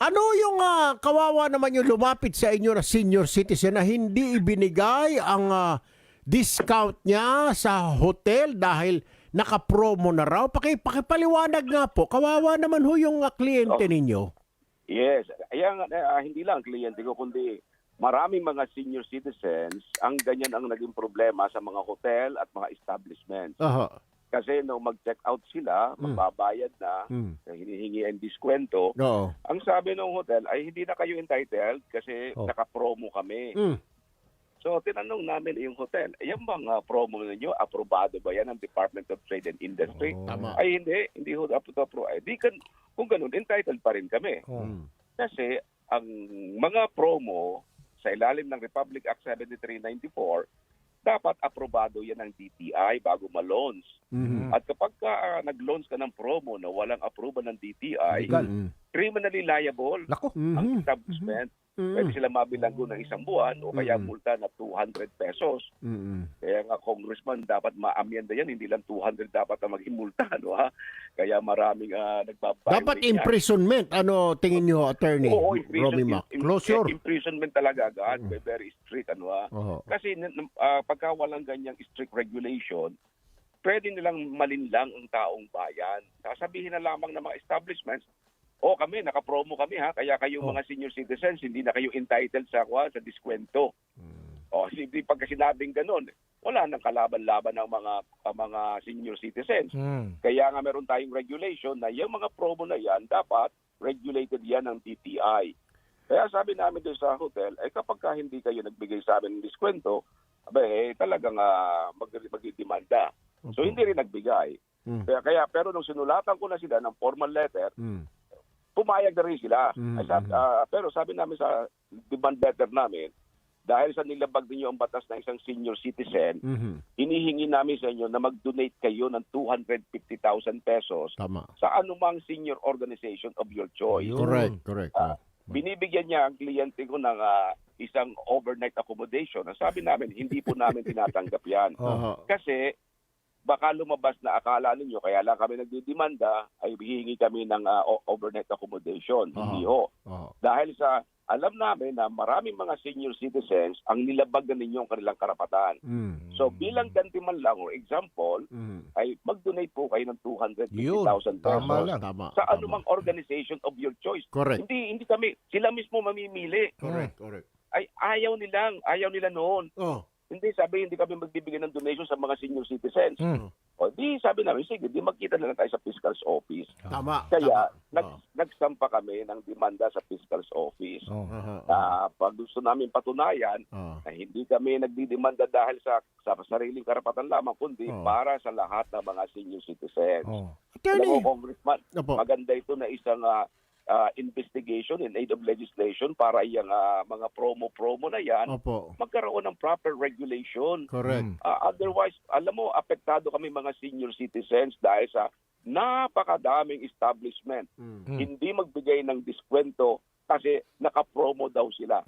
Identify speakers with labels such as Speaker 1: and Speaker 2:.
Speaker 1: Ano yung ah, kawawa naman yung lumapit sa inyo na senior citizen na hindi ibinigay ang ah, discount niya sa hotel dahil naka-promo na raw? Paki, pakipaliwanag nga po. Kawawa naman ho yung ah, kliyente
Speaker 2: Oh.
Speaker 1: ninyo.
Speaker 2: Yes. Kaya nga, ah, hindi lang kliyente ko, kundi maraming mga senior citizens ang ganyan ang naging problema sa mga hotel at mga establishments.
Speaker 1: Aha.
Speaker 2: Kasi nung mag-check out sila,
Speaker 1: Mm.
Speaker 2: magbabayad na,
Speaker 1: Mm.
Speaker 2: hinihingi ang diskwento,
Speaker 1: Oo.
Speaker 2: ang sabi ng hotel ay hindi na kayo entitled kasi
Speaker 1: Oh.
Speaker 2: naka-promo kami.
Speaker 1: Mm.
Speaker 2: So tinanong namin yung hotel, "Eh, yung bang ah, promo ninyo, aprobado ba yan ng Department of Trade and Industry?
Speaker 1: Oh. Tama.
Speaker 2: Ay hindi, hindi ho apro Ay, di kan, kung ganun, entitled pa rin kami.
Speaker 1: Mm.
Speaker 2: Kasi ang mga promo sa ilalim ng Republic Act 7394, dapat aprobado yan ng DTI bago ma-launch.
Speaker 1: Mhm.
Speaker 2: At kapag ka, ah, nag-launch ka ng promo na walang approval ng DTI,
Speaker 3: Legal.
Speaker 1: Mm.
Speaker 2: criminally liable
Speaker 3: Nako.
Speaker 2: ang
Speaker 1: Mhm.
Speaker 2: establishment.
Speaker 1: Mhm.
Speaker 2: Pwede sila mabilanggo ng isang buwan o kaya
Speaker 1: Mm.
Speaker 2: multa na 200 pesos.
Speaker 1: Mhm.
Speaker 2: Congressman, dapat ma-amyenda yan. Hindi lang 200 dapat na maging multa. No, ha? Kaya maraming uh, nagbabayad.
Speaker 1: Dapat imprisonment. Ano tingin niyo, attorney?
Speaker 2: Oo, imprison,
Speaker 1: Romy Mac. Closure.
Speaker 2: im- imprisonment talaga agad.
Speaker 1: Mm.
Speaker 2: Very strict. Ano, ha?
Speaker 1: Oo.
Speaker 2: Kasi ah, pagka walang ganyang strict regulation, pwede nilang malinlang ang taong bayan. Sasabihin na lamang ng mga establishments, o kami, nakapromo kami ha, kaya kayo
Speaker 1: Oh.
Speaker 2: mga senior citizens, hindi na kayo entitled sa, kwa, sa diskwento. O, hindi pagka sinabing ganun, wala nang kalaban-laban ng mga ang mga senior citizens.
Speaker 3: Mm.
Speaker 2: Kaya nga meron tayong regulation na yung mga promo na yan, dapat regulated yan ng DTI. Kaya sabi namin doon sa hotel, eh kapag ka hindi kayo nagbigay sa amin ng diskwento, abe, eh, talagang uh, mag magdidemanda. So hindi rin nagbigay.
Speaker 1: Mm.
Speaker 2: Kaya, kaya pero nung sinulatan ko na sila ng formal letter,
Speaker 1: Mm.
Speaker 2: pumayag na rin sila.
Speaker 1: Mm,
Speaker 2: Ay, sab-
Speaker 1: mm.
Speaker 2: ah, pero sabi namin sa demand letter namin, dahil sa nilabag ninyo ang batas ng isang senior citizen,
Speaker 1: Mhm.
Speaker 2: hinihingi namin sa inyo na mag-donate kayo ng 250,000 pesos
Speaker 1: Tama.
Speaker 2: sa anumang senior organization of your choice.
Speaker 1: Correct, correct.
Speaker 2: Ah,
Speaker 1: Oh.
Speaker 2: Binibigyan niya ang kliyente ko ng ah, isang overnight accommodation. Ang sabi namin, hindi po namin tinatanggap yan.
Speaker 1: Aha.
Speaker 2: Kasi baka lumabas na akala ninyo, kaya lang kami nagdidemanda, ay hihingi kami ng o- overnight accommodation.
Speaker 1: Aha.
Speaker 2: Hindi ho.
Speaker 1: Oo.
Speaker 2: Dahil sa alam namin na maraming mga senior citizens ang nilabag na ninyo ang kanilang karapatan.
Speaker 1: Mm.
Speaker 2: So bilang ganti man lang or example,
Speaker 1: Mhm.
Speaker 2: ay mag-donate po kayo ng 250,000 pesos
Speaker 3: Tama lang.
Speaker 1: Tama.
Speaker 2: sa
Speaker 1: tama.
Speaker 2: anumang organization of your choice.
Speaker 1: Correct.
Speaker 2: Hindi hindi kami sila mismo mamimili.
Speaker 1: Correct, correct.
Speaker 2: Ay ayaw nilang, ayaw nila noon.
Speaker 1: Oh.
Speaker 2: Hindi sabi hindi kami magbibigay ng donation sa mga senior citizens.
Speaker 3: Mm.
Speaker 2: O di sabi namin sige, di magkita na lang tayo sa fiscal's office.
Speaker 1: Tama.
Speaker 2: Kaya
Speaker 1: tama.
Speaker 2: nag,
Speaker 1: Oo.
Speaker 2: nagsampa kami ng demanda sa fiscal's office.
Speaker 3: Oh.
Speaker 1: Aha.
Speaker 2: Na pag gusto namin patunayan
Speaker 1: Oo.
Speaker 2: na hindi kami nagdidemanda dahil sa sa sariling karapatan lamang kundi
Speaker 1: Oo.
Speaker 2: para sa lahat ng mga senior citizens.
Speaker 3: Oh.
Speaker 1: Attorney.
Speaker 2: Alam mo, Congressman,
Speaker 1: Opo.
Speaker 2: maganda ito na isang ah, ah, investigation in aid of legislation para yung ah, mga promo-promo na yan
Speaker 1: Opo.
Speaker 2: magkaroon ng proper regulation.
Speaker 1: Correct.
Speaker 2: Ah, otherwise, alam mo, apektado kami mga senior citizens dahil sa napakadaming establishment.
Speaker 1: Mm.
Speaker 3: Mm.
Speaker 2: Hindi magbigay ng diskwento kasi naka-promo daw sila.